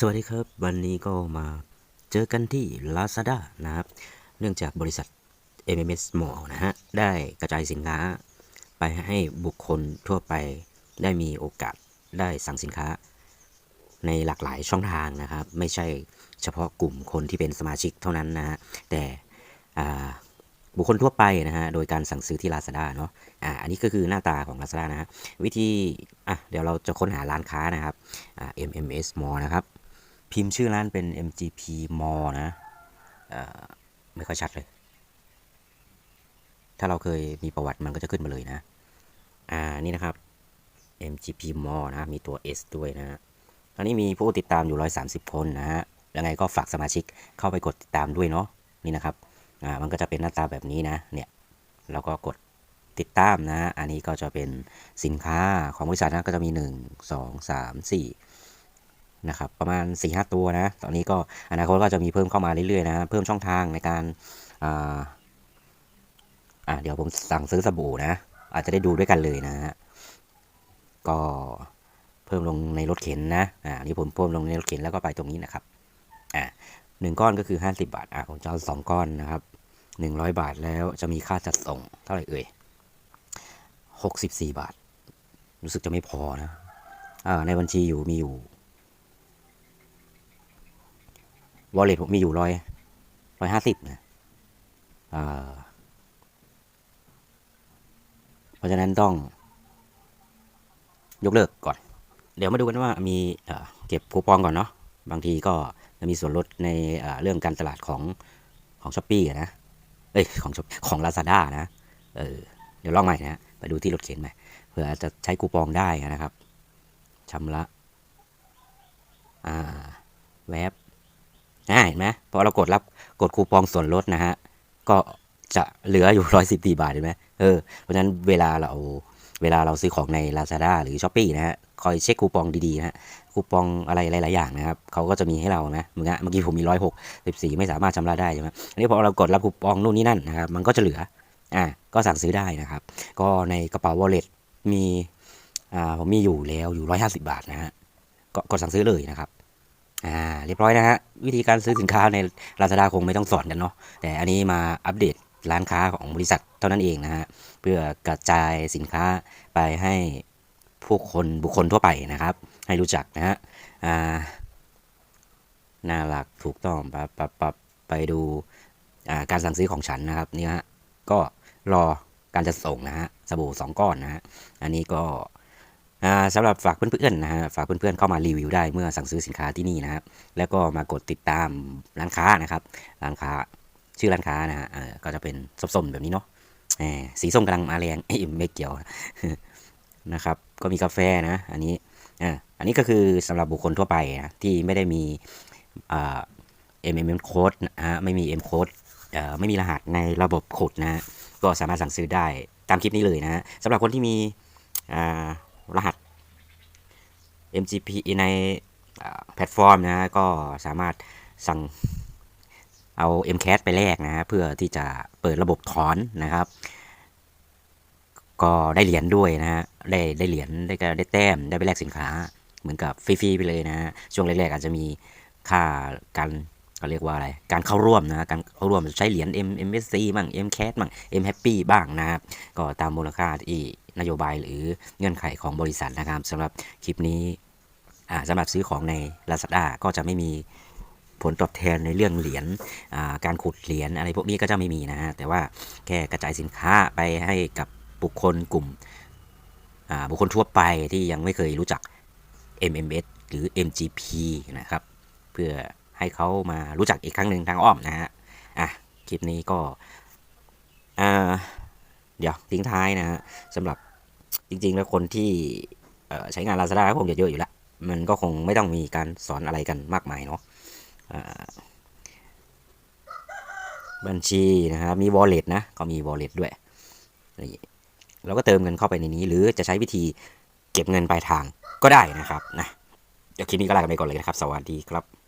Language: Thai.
สวัสดีครับ วันนี้ก็มาเจอกันที่ Lazada นะครับ เนื่องจากบริษัท MMS Mall นะฮะ ได้กระจายสินค้า ไปให้บุคคลทั่วไปได้มีโอกาสได้สั่งสินค้า ในหลากหลายช่องทางนะครับ ไม่ใช่เฉพาะกลุ่มคนที่เป็นสมาชิกเท่านั้นนะฮะ แต่บุคคลทั่วไปนะฮะ โดยการสั่งซื้อที่ Lazada เนาะอ่าอันนี้ก็คือหน้าตาของ Lazada นะฮะ วิธี อะ เดี๋ยวเราจะค้นหาร้านค้านะครับอ่า MMS Mall นะครับ พิมพ์ชื่อร้านเป็น MGP Mall นะอไม่ค่อยชัดเลย ถ้าเราเคยมีประวัติมันก็จะขึ้นมาเลยนะ อ่า นี่นะครับ MGP Mall นะ มีตัว S ด้วยนะฮะตอนนี้มีผู้ติดตามอยู่ 130 คนนะฮะ ยังไงก็ฝากสมาชิกเข้าไปกดติดตามด้วยเนาะ นี่นะครับ อ่า มันก็จะเป็นหน้าตาแบบนี้นะ เนี่ยแล้วก็กดติดตามนะ อันนี้ก็จะเป็นสินค้าของบริษัทนะ ก็จะมี 1 2 3 4 นะครับประมาณ4ีหตัวนะ ตอนนี้ก็อนาคตก็จะมีเพิ่มเข้ามาเรื่อยๆนะเพิ่มช่องทางในการอ่าอ่าเดี๋ยวผมสั่งซื้อสบู่นะ อาจจะได้ดูด้วยกันเลยนะฮะก็เพิ่มลงในรถเข็นนะอ่านนี่ผมเพิ่มลงในรถเข็นแล้วก็ไปตรงนี้นะครับอ่าหนึ่งก้อนก็คือ 50 บาทอ่าผมจะเอาสองก้อนนะครับ 100 บาทแล้วจะมีค่าจัดส่งเท่าไหร่เอ่ย64 บาท รู้สึกจะไม่พอนะอ่าในบัญชีอยู่มีอยู่ วอลเล็ตผมมีอยู่ร้อยร้อยห้าสิบนะเพราะฉะนั้นต้อง ยกเลิกก่อน เดี๋ยวมาดูกันว่ามีเก็บคูปองก่อนเนาะบางทีก็จะมีส่วนลดในเรื่องการตลาดของของช้อปปี้นะเอ้ยของของ Lazada นะเออเดี๋ยวลองใหม่นะไปดูที่รถเข็นใหม่เผื่อจะใช้คูปองได้นะครับชำระอ่าแว็บ ง่ายเห็นไหมพอเรากดรับกดคูปองส่วนลดนะฮะ ก็จะเหลืออยู่ร้อยสิบสี่บาทเห็นไหมเออ เพราะฉะนั้นเวลาเราเวลาเราซื้อของใน Lazada หรือ s h อ p e e นะฮะ คอยเช็คคูปองดีๆนะฮะ คูปองอะไรหลายๆอย่างนะครับ เขาก็จะมีให้เรานะเมื่อกี้เมื่อกี้ผมมีร้อยหกสิบสี่ไม่สามารถชำระได้ใช่ไหมอันนี้พอเรากดรับคูปองนู่นนี่นั่นนะครับ มันก็จะเหลือ อ่า ก็สั่งซื้อได้นะครับ ก็ในกระเป๋า wallet มี อ่า ผมมีอยู่แล้วอยู่ร้อยห้าสิบาทนะฮะ ก็กดสั่งซื้อเลยนะครับ อ่าเรียบร้อยนะฮะวิธีการซื้อสินค้าใน Lazada คงไม่ต้องสอนกันเนาะแต่อันนี้มาอัปเดตร้านค้าของบริษัทเท่านั้นเองนะฮะเพื่อกระจายสินค้าไปให้ผู้คนบุคคลทั่วไปนะครับ ให้รู้จักนะฮะอ่าน่ารักถูกต้องปบปับปับไปดูอ่าการสั่งซื้อของฉันนะครับนี่ฮะก็รอการจะส่งนะฮะสบู่สองก้อนนะฮะอันนี้ก็ สำหรับฝากเพื่อนๆนะฮะฝากเพื่อนๆเข้ามารีวิวได้เมื่อสั่งซื้อสินค้าที่นี่นะครับแล้วก็มากดติดตามร้านค้านะครับ ร้านค้าชื่อร้านค้านะฮะก็จะเป็นส้มๆแบบนี้เนาะสีส้มกำลังมาแรงไม่เกี่ยวนะครับ ก็มีกาแฟนะ อันนี้อ่าอันนี้ก็คือสำหรับบุคคลทั่วไปนะที่ไม่ได้มีเอ่า MMM code นะฮะไม่มี M code เอ่อไม่มีรหัสในระบบขุดนะฮะก็สามารถสั่งซื้อได้ตามคลิปนี้เลยนะฮะสำหรับคนที่มีอ่ารหัส MGP ในแพลตฟอร์มนะ ก็สามารถสั่งเอา MCAT ไปแลกนะเพื่อที่จะเปิดระบบถอนนะครับ ก็ได้เหรียญด้วยนะฮะได้ได้เหรียญได้ก็ได้แต้มได้ไปแลกสินค้า เหมือนกับฟรีๆไปเลยนะฮะช่วงแรกๆอาจจะมีค่าการเขาเรียกว่าอะไร การเข้าร่วมนะ การเข้าร่วมใช้เหรียญ M MSC บ้าง MCAT บ้าง M Happy บ้างนะครับ ก็ตามมูลค่าที่นโยบายหรือเงื่อนไขของบริษัทนะครับสำหรับคลิปนี้ สำหรับซื้อของใน Lazada ก็จะไม่มีผลตอบแทนในเรื่องเหรียญการขุดเหรียญอะไรพวกนี้ก็จะไม่มีนะฮะแต่ว่าแค่กระจายสินค้าไปให้กับบุคคลกลุ่มบุคคลทั่วไปที่ยังไม่เคยรู้จัก MMS หรือ MGP นะครับ เพื่อให้เขามารู้จักอีกครั้งหนึ่งทางอ้อมนะฮะอะคลิปนี้ก็เดี๋ยวทิ้งท้ายนะฮะสำหรับจริงๆ แล้วคนที่ใช้งาน Lazada ก็คงจะเยอะอยู่แล้ว มันก็คงไม่ต้องมีการสอนอะไรกันมากมายเนาะบัญชีนะครับมี wallet นะก็มี wallet ด้วยนี่เราก็เติมเงินเข้าไปในนี้ หรือจะใช้วิธีเก็บเงินปลายทางก็ได้นะครับนะเดี๋ยวคลิปนี้ก็ลากันไปก่อนเลยนะครับ สวัสดีครับ